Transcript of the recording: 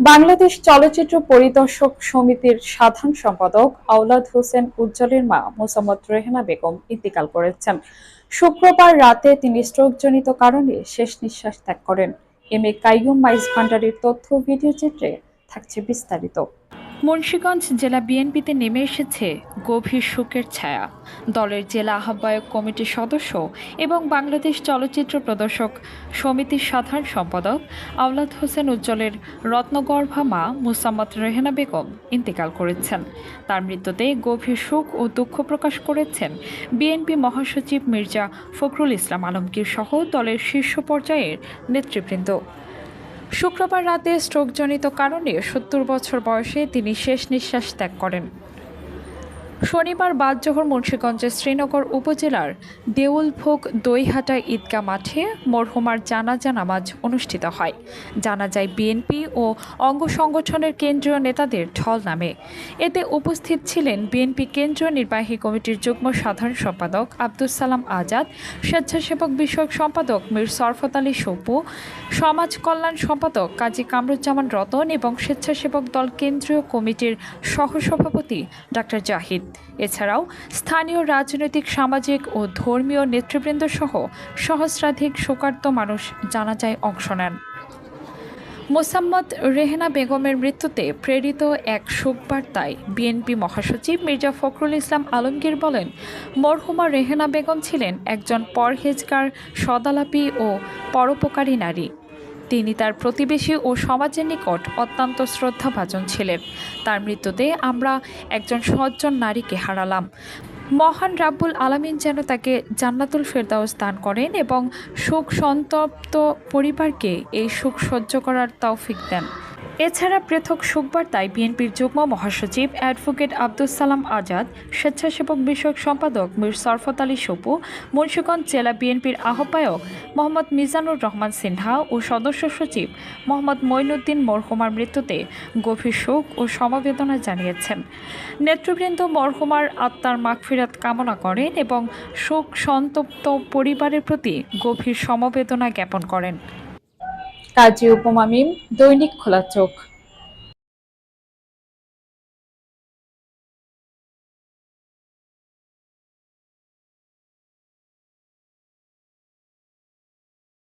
বাংলাদেশ চলচ্চিত্র পরিদর্শক সমিতির সাধারণ সম্পাদক আওলাদ হোসেন উজ্জ্বলের মা মোসাম্মদ রেহেনা বেগম ইন্তিকাল করেছেন। শুক্রবার রাতে তিনি স্ট্রোকজনিত কারণে শেষ নিঃশ্বাস ত্যাগ করেন। এম এ কাইয়ুম মাইজ ভান্ডারের তথ্য ভিডিও চিত্রে থাকছে বিস্তারিত। মুন্সিগঞ্জ জেলা বিএনপিতে নেমে এসেছে গভীর শোকের ছায়া। দলের জেলা আহ্বায়ক কমিটির সদস্য এবং বাংলাদেশ চলচ্চিত্র প্রদর্শক সমিতির সাধারণ সম্পাদক আওলাদ হোসেন উজ্জ্বলের রত্নগর্ভা মা মুসাম্মদ রেহেনা বেগম ইন্তেকাল করেছেন। তার মৃত্যুতে গভীর শোক ও দুঃখ প্রকাশ করেছেন বিএনপি মহাসচিব মির্জা ফখরুল ইসলাম আলমগীর সহ দলের শীর্ষ পর্যায়ের নেতৃবৃন্দ। শুক্রবার রাতে স্ট্রোকজনিত কারণে সত্তর বছর বয়সে তিনি শেষ নিঃশ্বাস ত্যাগ করেন। শনিবার বাদজোহর মুন্সীগঞ্জের শ্রীনগর উপজেলার দেউলভোগ দইহাটা ঈদগাহ মাঠে মরহুমার জানাজা নামাজ অনুষ্ঠিত হয়। জানাজায় বিএনপি ও অঙ্গ সংগঠনের কেন্দ্রীয় নেতাদের ঢল নামে। এতে উপস্থিত ছিলেন বিএনপি কেন্দ্রীয় নির্বাহী কমিটির যুগ্ম সাধারণ সম্পাদক আব্দুল সালাম আজাদ, স্বেচ্ছাসেবক বিষয়ক সম্পাদক মীর সরফত আলী সপু সমাজ কল্যাণ সম্পাদক কাজী কামরুজ্জামান রতন এবং স্বেচ্ছাসেবক দল কেন্দ্রীয় কমিটির সহসভাপতি ডাক্তার জাহিদ। এছাড়াও স্থানীয় রাজনৈতিক, সামাজিক ও ধর্মীয় নেতৃবৃন্দ সহ সহস্রাধিক শোকার্ত মানুষ জানাজায় অংশ নেন। মোসাম্মদ রেহেনা বেগমের মৃত্যুতে প্রেরিত এক শোকবার্তায় বিএনপি মহাসচিব মির্জা ফখরুল ইসলাম আলমগীর বলেন, মরহুমা রেহেনা বেগম ছিলেন একজন পরহেজগার, সদালাপি ও পরোপকারী নারী। তিনি তার প্রতিবেশী ও সমাজের নিকট অত্যন্ত শ্রদ্ধাভাজন ছিলেন। তার মৃত্যুতে আমরা একজন সজ্জন নারীকে হারালাম। মহান রাব্বুল আলামিন যেন তাকে জান্নাতুল ফেরদাও স্থান করেন এবং সুখ সন্তপ্ত পরিবারকে এই সুখ সহ্য করার তৌফিক দেন। এছাড়া পৃথক শোকবার্তায় বিএনপির যুগ্ম মহাসচিব অ্যাডভোকেট আব্দুস সালাম আজাদ, স্বেচ্ছাসেবক বিষয়ক সম্পাদক মীর সরফত আলী সপু, মুন্সীগঞ্জ জেলা বিএনপির আহ্বায়ক মোহাম্মদ মিজানুর রহমান সিনহা ও সদস্য সচিব মোহাম্মদ মঈনুদ্দিন মরহুমার মৃত্যুতে গভীর শোক ও সমবেদনা জানিয়েছেন। নেতৃবৃন্দ মরহুমার আত্মার মাগফিরাত কামনা করেন এবং শোক সন্তপ্ত পরিবারের প্রতি গভীর সমবেদনা জ্ঞাপন করেন। কাজী উপমামিম দৈনিক খোলা চোখ।